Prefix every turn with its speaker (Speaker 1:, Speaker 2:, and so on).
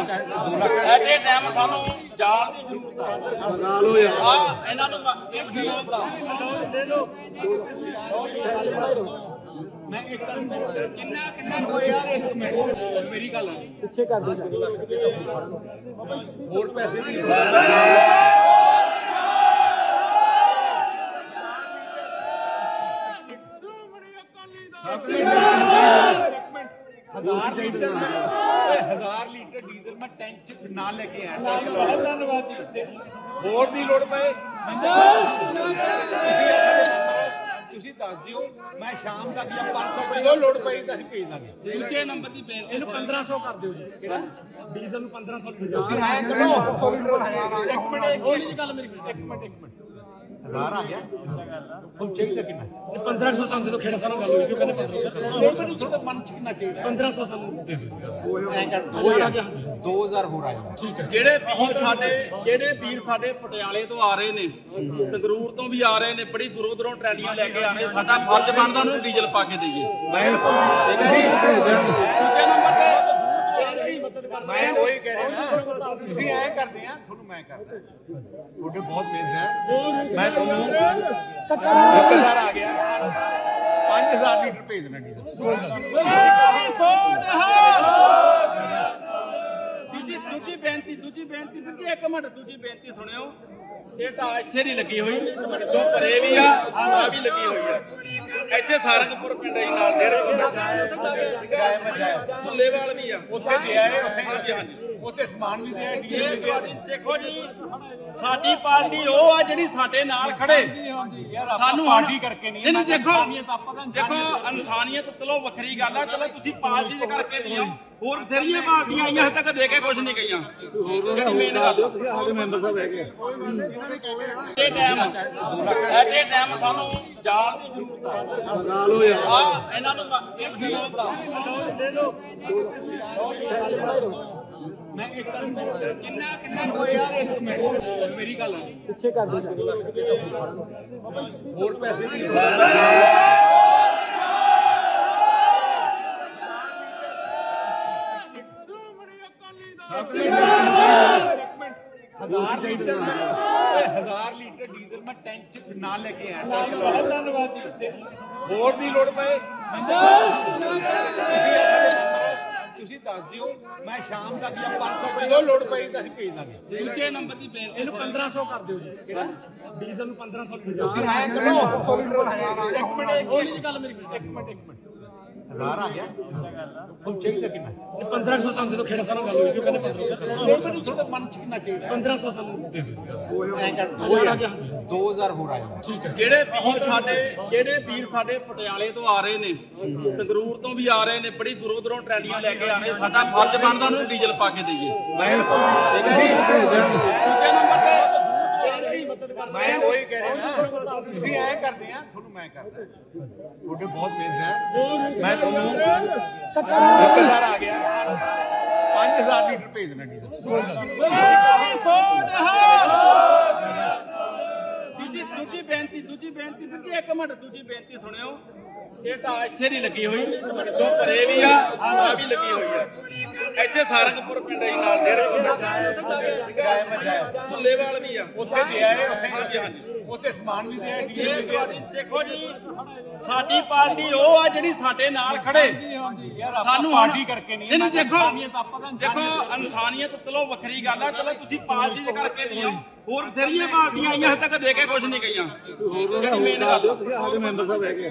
Speaker 1: ਐਟੇ time ਸਾਨੂੰ ਜਾਲ ਦੀ ਜ਼ਰੂਰਤ ਹੈ
Speaker 2: ਲਗਾ ਲਓ ਯਾਰ
Speaker 1: ਆ ਇਹਨਾਂ ਨੂੰ ਇੱਕ ਕਿਲੋ ਦਾ
Speaker 2: ਮੈਂ ਇੱਕ ਕਿੰਨਾ ਕਿੰਨਾ ਦੋ ਯਾਰ ਇੱਕ ਮਿੰਟ ਮੇਰੀ ਗੱਲ
Speaker 3: ਪਿੱਛੇ ਕਰ ਦੋ
Speaker 2: ਹੋਰ ਪੈਸੇ ਦੀ ਹਜ਼ਾਰ ਲੀਟਰ। ਹਜ਼ਾਰ ਲੀਟਰ ਮੈਂ ਟੈਂਕ ਚ ਨਾਲ ਲੈ ਕੇ ਆਇਆ। ਹੋਰ ਦੀ ਲੋੜ ਪਏ। ਤੁਸੀਂ ਦੱਸ ਦਿਓ ਮੈਂ ਸ਼ਾਮ ਤੱਕ ਜਾਂ 500 ਕਿਲੋ ਲੋੜ ਪਈ ਤਾਂ ਅਸੀਂ ਭੇਜ ਦਾਂਗੇ।
Speaker 1: ਦੂਜੇ ਨੰਬਰ ਦੀ ਬੇਨਤੀ
Speaker 4: ਇਹਨੂੰ 1500 ਕਰ ਦਿਓ ਜੀ। ਡੀਜ਼ਲ ਨੂੰ 1500 ਲਿਖ ਦਿਓ
Speaker 2: ਤੁਸੀਂ ਐਂ ਕਰੋ। ਮਿੰਟ ਇੱਕ ਮਿੰਟ ਇੱਕ ਮਿੰਟ। ਹਜ਼ਾਰ ਆ ਗਿਆ। ਹੁਣ ਚਾਹੀਦਾ ਕਿੰਨਾ?
Speaker 4: ਇਹ 1500 ਸਾਨੂੰ ਦੇ ਦਿਓ ਖੇੜਾ ਸਾਨੂੰ ਗੱਲ ਹੋਈ ਸੀ ਉਹ ਕਹਿੰਦੇ 1500 ਕਰ ਦਿਓ।
Speaker 2: ਨਹੀਂ ਮੈਨੂੰ ਥੋੜਾ ਮਨ ਚ ਕਿੰਨਾ ਚਾਹੀਦਾ?
Speaker 4: 1500 ਸਾਨੂੰ ਦੇ ਦਿਓ।
Speaker 2: ਐਂ ਕਰ
Speaker 4: ਹਜ਼ਾਰ ਆ ਗਿਆ ਹਾਂਜੀ।
Speaker 2: 2000 ਹੋਰ ਆ ਜਾਣਾ
Speaker 4: ਠੀਕ ਹੈ।
Speaker 1: ਜਿਹੜੇ ਵੀਰ ਸਾਡੇ ਜਿਹੜੇ ਵੀਰ ਸਾਡੇ ਪਟਿਆਲੇ ਤੋਂ ਆ ਰਹੇ ਨੇ ਸੰਗਰੂਰ ਤੋਂ ਵੀ ਆ ਰਹੇ ਨੇ ਬੜੀ ਦੂਰੋਂ ਦੂਰੋਂ ਟਰੈਲੀਆਂ ਲੈ ਕੇ ਆ ਰਹੇ ਸਾਡਾ ਫਰਜ਼ ਬਣਦਾ ਉਹਨੂੰ ਡੀਜ਼ਲ ਪਾ ਕੇ ਦਈਏ।
Speaker 2: ਮੈਂ
Speaker 1: ਦੂਜੇ ਨੰਬਰ ਤੇ
Speaker 2: ਮੈਂ ਉਹੀ ਕਹਿ ਰਿਹਾ ਤੁਸੀਂ ਐ ਕਰਦੇ ਆ, ਤੁਹਾਨੂੰ ਮੈਂ ਕਰਦਾ। ਤੁਹਾਡੇ ਬਹੁਤ ਮਿਹਨਤ ਹੈ। ਮੈਂ ਤੁਹਾਨੂੰ 1000 ਆ ਗਿਆ। 5000 ਲੀਟਰ ਭੇਜ ਦੇਣਾ ਡੀਜ਼ਲ।
Speaker 1: ਦੂਜੀ ਦੂਜੀ ਬੇਨਤੀ ਦੂਜੀ ਬੇਨਤੀ ਫਿਰ ਇੱਕ ਮਿੰਟ ਦੂਜੀ ਬੇਨਤੀ ਸੁਣਿਓ। ਇਹ ਤਾਂ ਇੱਥੇ ਨਹੀਂ ਲੱਗੀ ਹੋਈ। ਜੋ ਪਰੇ ਵੀ ਆ ਆ ਵੀ ਲੱਗੀ ਹੋਈ ਆ ਇੱਥੇ ਸਾਰੰਗਪੁਰ ਪਿੰਡ ਹੀ ਨਾਲ ਡੇਢ ਕਿਲੋਮੀਟਰ ਭੁੱਲੇਵਾਲ ਵੀ ਆ।
Speaker 2: ਉੱਥੇ ਗਿਆ ਹੈ ਉੱਥੇ
Speaker 1: ਹਾਂਜੀ, ਹਾਂਜੀ।
Speaker 2: ਉੱਥੇ ਸਮਾਨ ਵੀ ਦਿਆ
Speaker 1: ਇਹ
Speaker 2: ਵੀ ਦਿਆ।
Speaker 1: ਦੇਖੋ ਜੀ ਸਾਡੀ ਪਾਰਟੀ ਉਹ ਆ ਜਿਹੜੀ ਸਾਡੇ ਨਾਲ ਖੜੇ।
Speaker 2: ਸਾਨੂੰ ਪਾਰਟੀ ਕਰਕੇ ਨਹੀਂ ਮੈਂ
Speaker 1: ਦੇਖੋ
Speaker 2: ਇਨਸਾਨੀਅਤ ਆਪਾਂ ਤਾਂ
Speaker 1: ਦੇਖੋ ਇਨਸਾਨੀਅਤ ਚਲੋ ਵੱਖਰੀ ਗੱਲ ਆ ਚਲੋ ਤੁਸੀਂ ਪਾਰਟੀ ਦੇ ਕਰਕੇ ਨਹੀਂ ਹੋਰ ਬਥੇਰੀਆਂ ਪਾਰਟੀਆਂ ਆਈਆਂ ਹਜੇ ਤੱਕ ਦੇ ਕੇ ਕੁਝ ਨਹੀਂ ਗਈਆਂ। ਜਿਹੜੀ ਮੇਨ ਗੱਲ ਆ।
Speaker 2: ਆਦੇ ਮੈਂਬਰ ਸਾਹਿਬ ਹੈਗੇ
Speaker 1: ਇਹ ਟਾਈਮ ਐਟੇ ਟਾਈਮ ਸਾਨੂੰ ਜਾਲ ਦੀ ਜ਼ਰੂਰਤ ਹੈ
Speaker 2: ਲਗਾ ਲਓ ਯਾਰ
Speaker 1: ਆ ਇਹਨਾਂ ਨੂੰ ਇੱਕ ਕਿਲੋ ਦਾ।
Speaker 2: ਮੈਂ ਇੱਕ ਕਿੰਨਾ ਕਿੰਨਾ ਯਾਰ ਇੱਕ ਮਿੰਟ ਮੇਰੀ ਗੱਲ
Speaker 3: ਪਿੱਛੇ ਕਰ ਦੋ
Speaker 2: ਹੋਰ ਪੈਸੇ ਦੀ ਹਜ਼ਾਰ ਲੀਟਰ ਹਜ਼ਾਰ ਲੀਟਰ ਡੀਜ਼ਲ ਮੈਂ ਟੈਂਕ ਚ ਨਾਲ ਲੈ ਕੇ ਆਇਆ। ਹੋਰ ਦੀ ਲੋੜ ਪਏ। ਤੁਸੀਂ ਦੱਸ ਦਿਓ ਮੈਂ ਸ਼ਾਮ ਤੱਕ ਜਾਂ 500 ਕਿਲੋ ਲੋੜ ਪਈ ਤਾਂ ਅਸੀਂ ਭੇਜ ਦਾਂਗੇ।
Speaker 1: ਦੂਜੇ ਨੰਬਰ ਦੀ ਬੇਨਤੀ
Speaker 4: ਇਹਨੂੰ 1500 ਕਰ ਦਿਓ ਜੀ। ਡੀਜ਼ਲ ਨੂੰ 1500 ਲਿਖ ਦਿਓ
Speaker 2: ਤੁਸੀਂ ਐਂ ਕਰੋ ਇੱਕ ਮਿੰਟ ਇੱਕ ਮਿੰਟ ਇੱਕ ਮਿੰਟ। ਹਜ਼ਾਰ ਆ ਗਿਆ। ਹੁਣ ਚਾਹੀਦਾ ਕਿੰਨਾ?
Speaker 4: ਇਹ 1500 ਸਾਨੂੰ ਦੇ ਦਿਓ ਖੇੜਾ ਸਾਨੂੰ ਗੱਲ ਹੋਈ ਸੀ ਉਹ ਕਹਿੰਦੇ 1500 ਕਰ ਦਿਓ।
Speaker 2: ਨਹੀਂ ਮੈਨੂੰ ਥੋੜਾ ਮਨ ਚ ਕਿੰਨਾ ਚਾਹੀਦਾ?
Speaker 4: 1500 ਸਾਨੂੰ ਦੇ ਦਿਓ।
Speaker 2: ਐਂ ਕਰ
Speaker 4: ਹਜ਼ਾਰ ਆ ਗਿਆ ਹਾਂਜੀ।
Speaker 2: 2000 ਹੋਰ ਆ ਜਾਣਾ
Speaker 4: ਠੀਕ ਹੈ।
Speaker 1: ਜਿਹੜੇ ਵੀਰ ਸਾਡੇ ਜਿਹੜੇ ਵੀਰ ਸਾਡੇ ਪਟਿਆਲੇ ਤੋਂ ਆ ਰਹੇ ਨੇ ਸੰਗਰੂਰ ਤੋਂ ਵੀ ਆ ਰਹੇ ਨੇ ਬੜੀ ਦੂਰੋਂ ਦੂਰੋਂ ਟਰੈਲੀਆਂ ਲੈ ਕੇ ਆ ਰਹੇ ਸਾਡਾ ਫਰਜ਼ ਬਣਦਾ ਉਹਨੂੰ ਡੀਜ਼ਲ ਪਾ ਕੇ ਦਈਏ।
Speaker 2: ਮੈਂ
Speaker 1: ਦੂਜੇ ਨੰਬਰ ਤੇ
Speaker 2: ਮੈਂ ਉਹੀ ਕਹਿ ਰਿਹਾ ਤੁਸੀਂ ਐਂ ਕਰਦੇ ਆ, ਤੁਹਾਨੂੰ ਮੈਂ ਕਰਦਾ। ਤੁਹਾਡੇ ਬਹੁਤ ਮਿਹਨਤ ਹੈ। ਮੈਂ ਤੁਹਾਨੂੰ 1000 ਆ ਗਿਆ। 5000 ਲੀਟਰ ਭੇਜ ਦੇਣਾ ਡੀਜ਼ਲ।
Speaker 1: ਦੂਜੀ ਦੂਜੀ ਬੇਨਤੀ ਦੂਜੀ ਬੇਨਤੀ ਫਿਰ ਕੀ, ਇੱਕ ਮਿੰਟ, ਦੂਜੀ ਬੇਨਤੀ ਸੁਣਿਓ। ਇਹ ਤਾਂ ਇੱਥੇ ਨਹੀਂ ਲੱਗੀ ਹੋਈ। ਜੋ ਪਰੇ ਵੀ ਆ ਆ ਵੀ ਲੱਗੀ ਹੋਈ ਆ। ਇੱਥੇ ਸਾਰੰਗਪੁਰ ਪਿੰਡ ਹੀ ਨਾਲ ਡੇਢ ਕਿਲੋਮੀਟਰ ਭੁੱਲੇਵਾਲ ਵੀ ਆ।
Speaker 2: ਉੱਥੇ ਗਿਆ ਹੈ ਉੱਥੇ
Speaker 1: ਹਾਂਜੀ, ਹਾਂਜੀ।
Speaker 2: ਉੱਥੇ ਸਮਾਨ ਵੀ ਦਿਆ ਡੀਜ਼ਲ
Speaker 1: ਇਹ
Speaker 2: ਵੀ ਦਿਆ।
Speaker 1: ਤੁਹਾਡੀ ਦੇਖੋ ਜੀ ਸਾਡੀ ਪਾਰਟੀ ਉਹ ਆ ਜਿਹੜੀ ਸਾਡੇ ਨਾਲ ਖੜੇ।
Speaker 2: ਸਾਨੂੰ ਪਾਰਟੀ ਕਰਕੇ ਨਹੀਂ
Speaker 1: ਨਹੀਂ ਦੇਖੋ ਦੇਖੋ ਇਨਸਾਨੀਅਤ ਚਲੋ ਵੱਖਰੀ ਗੱਲ ਆ ਚਲੋ ਤੁਸੀਂ ਪਾਰਟੀ ਦੇ ਕਰਕੇ ਨਹੀਂ ਆਓ। ਹੋਰ ਬਥੇਰੀਆਂ ਪਾਰਟੀਆਂ ਆਈਆਂ ਹਜੇ ਤੱਕ ਦੇ ਕੇ ਕੁਝ ਨਹੀਂ ਗਈਆਂ। ਜਿਹੜੀ ਮੇਨ ਗੱਲ ਆ।
Speaker 2: ਆਦੇ ਮੈਂਬਰ ਸਾਹਿਬ ਹੈਗੇ